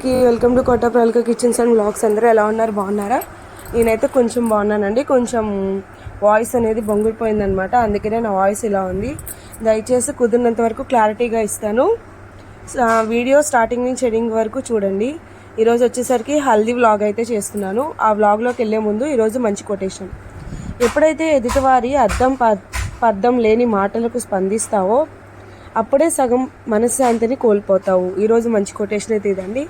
అందరికీ welcome to కొత్త ప్రల్క kitchens and blogs. అందరూ ఎలా ఉన్నారు? బాగున్నారా? నేనైతే కొంచెం బాగున్నానండి. కొంచెం వాయిస్ అనేది బొంగిపోయిందనమాట అందుకనే నా వాయిస్ ఇలా ఉంది. దయచేసి కుదిరినంత వరకు క్లారిటీగా ఇస్తాను. వీడియో స్టార్టింగ్ నుంచి ఎండింగ్ వరకు చూడండి. ఈరోజు వచ్చేసరికి హల్దీ వ్లాగ్ అయితే చేస్తున్నాను. ఆ వ్లాగ్లోకి వెళ్ళే ముందు ఈరోజు మంచి కొటేషన్. ఎప్పుడైతే ఎదుటివారి అర్థం ప- పర్థం లేని మాటలకు స్పందిస్తావో అప్పుడే సగం మనశ్శాంతిని కోల్పోతావు. ఈరోజు మంచి కొటేషన్ అయితే ఇదండి.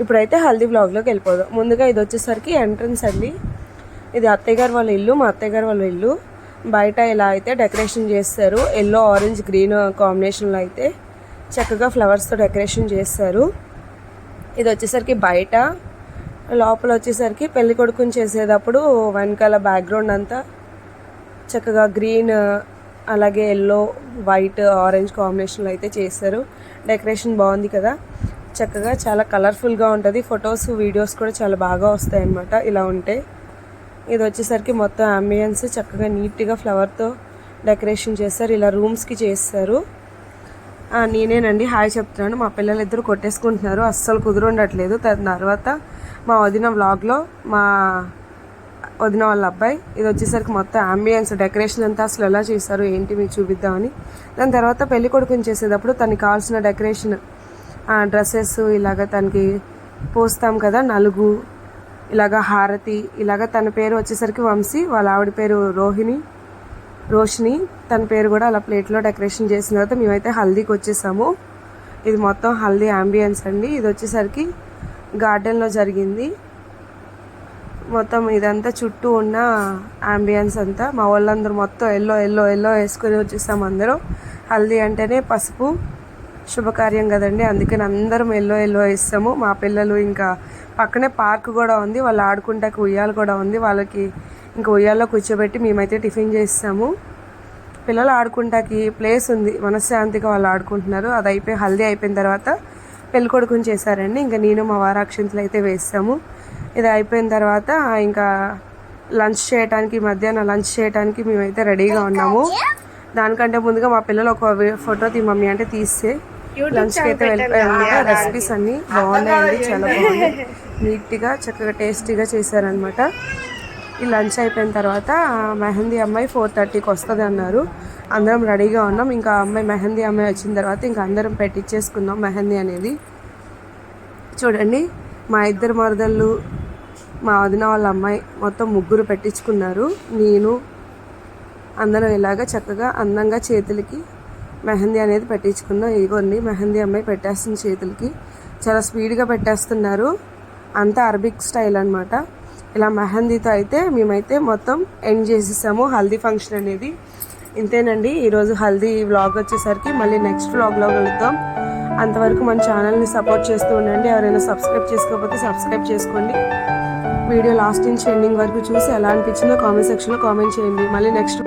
ఇప్పుడైతే హల్దీ బ్లాగ్లోకి వెళ్ళిపోదాం. ముందుగా ఇది వచ్చేసరికి ఎంట్రన్స్ అండి. ఇది అత్తయ్య గారు వాళ్ళ ఇల్లు మా అత్తయ్య గారు వాళ్ళ ఇల్లు. బయట ఇలా అయితే డెకరేషన్ చేస్తారు. ఎల్లో ఆరెంజ్ గ్రీన్ కాంబినేషన్లో అయితే చక్కగా ఫ్లవర్స్తో డెకరేషన్ చేస్తారు. ఇది వచ్చేసరికి బయట. లోపల వచ్చేసరికి పెళ్ళి కొడుకుని చేసేటప్పుడు వెనకాల బ్యాక్గ్రౌండ్ అంతా చక్కగా గ్రీన్ అలాగే ఎల్లో వైట్ ఆరెంజ్ కాంబినేషన్లో అయితే చేస్తారు. డెకరేషన్ బాగుంది కదా. చక్కగా చాలా కలర్ఫుల్గా ఉంటుంది. ఫొటోస్ వీడియోస్ కూడా చాలా బాగా వస్తాయి అన్నమాట ఇలా ఉంటే. ఇది వచ్చేసరికి మొత్తం అంబియన్స్ చక్కగా నీట్గా ఫ్లవర్తో డెకరేషన్ చేస్తారు. ఇలా రూమ్స్కి చేస్తారు. నేనేనండి హాయ్ చెప్తున్నాను. మా పిల్లలు ఇద్దరు కొట్టేసుకుంటున్నారు. అస్సలు కుదురుండట్లేదు. దాని తర్వాత మా వదిన వ్లాగ్లో మా వదిన వాళ్ళ అబ్బాయి. ఇది వచ్చేసరికి మొత్తం అంబియన్స్ డెకరేషన్ అంతా అసలు ఎలా చేశారు ఏంటి మీకు చూపిద్దామని. దాని తర్వాత పెళ్ళి కొడుకుని చేసేటప్పుడు తనకి కావాల్సిన డెకరేషన్ డ్రెస్సెస్ ఇలాగ తనకి పోస్తాం కదా నలుగు ఇలాగ హారతి ఇలాగ తన పేరు వచ్చేసరికి వంశీ వాళ్ళ ఆవిడ పేరు రోహిణి రోషిణి తన పేరు కూడా అలా ప్లేట్లో డెకరేషన్ చేసిన తర్వాత మేమైతే హల్దీకి వచ్చేసాము. ఇది మొత్తం హల్దీ అంబియన్స్ అండి. ఇది వచ్చేసరికి గార్డెన్లో జరిగింది. మొత్తం ఇదంతా చుట్టూ ఉన్న అంబియన్స్ అంతా మా వాళ్ళందరూ మొత్తం ఎల్లో ఎల్లో ఎల్లో వేసుకొని వచ్చేసాం అందరం. హల్దీ అంటేనే పసుపు శుభకార్యం కదండి. అందుకని అందరం ఎల్లో ఎల్లో వేస్తాము. మా పిల్లలు ఇంకా పక్కనే పార్క్ కూడా ఉంది. వాళ్ళు ఆడుకుంటాక ఉయ్యాలు కూడా ఉంది. వాళ్ళకి ఇంకా ఉయ్యాల్లో కూర్చోబెట్టి మేమైతే టిఫిన్ చేస్తాము. పిల్లలు ఆడుకుంటాకి ప్లేస్ ఉంది. మనశ్శాంతిగా వాళ్ళు ఆడుకుంటున్నారు. అది అయిపోయి హల్దీ అయిపోయిన తర్వాత పెళ్ళి కొడుకుని చేశారండి. ఇంకా నేను మా వారు అయితే వేస్తాము. ఇది అయిపోయిన తర్వాత ఇంకా లంచ్ చేయడానికి మధ్యాహ్నం లంచ్ చేయడానికి మేమైతే రెడీగా ఉన్నాము. దానికంటే ముందుగా మా పిల్లలు ఒక ఫోటో తీ మమ్మీ అంటే తీస్తే లంచ్కి అయితే వెళ్ళిపోయామన్నమాట రెసిపీస్ అన్నీ బాగున్నాయండి చాలా బాగున్నాయి. నీట్గా చక్కగా టేస్టీగా చేశారనమాట ఈ లంచ్ అయిపోయిన తర్వాత మెహందీ అమ్మాయి ఫోర్ థర్టీకి వస్తుంది అన్నారు. అందరం రెడీగా ఉన్నాం. ఇంకా అమ్మాయి మెహందీ అమ్మాయి వచ్చిన తర్వాత ఇంకా అందరం పెట్టించేసుకున్నాం మెహందీ అనేది. చూడండి మా ఇద్దరు మరదళ్ళు మా వదిన వాళ్ళ అమ్మాయి మొత్తం ముగ్గురు పెట్టించుకున్నారు. నేను అందరం ఇలాగ చక్కగా అందంగా చేతులకి మెహందీ అనేది పెట్టించుకున్నాం. ఇదిగోండి మెహందీ అమ్మాయి పెట్టేస్తుంది చేతులకి. చాలా స్పీడ్గా పెట్టేస్తున్నారు. అంతా అరబిక్ స్టైల్ అనమాట ఇలా మెహందీతో అయితే మేమైతే మొత్తం ఎండ్ చేసేసాము హల్దీ ఫంక్షన్ అనేది. ఇంతేనండి ఈరోజు హల్దీ వ్లాగ్ వచ్చేసరికి మళ్ళీ నెక్స్ట్ వ్లాగ్లో వెళ్తాం అంతవరకు మన ఛానల్ని సపోర్ట్ చేస్తూ ఉండండి. ఎవరైనా సబ్స్క్రైబ్ చేసుకోకపోతే సబ్స్క్రైబ్ చేసుకోండి. వీడియో లాస్ట్ నుంచి ఎండింగ్ వరకు చూసి ఎలా అనిపించిందో కామెంట్ సెక్షన్లో కామెంట్ చేయండి. మళ్ళీ నెక్స్ట్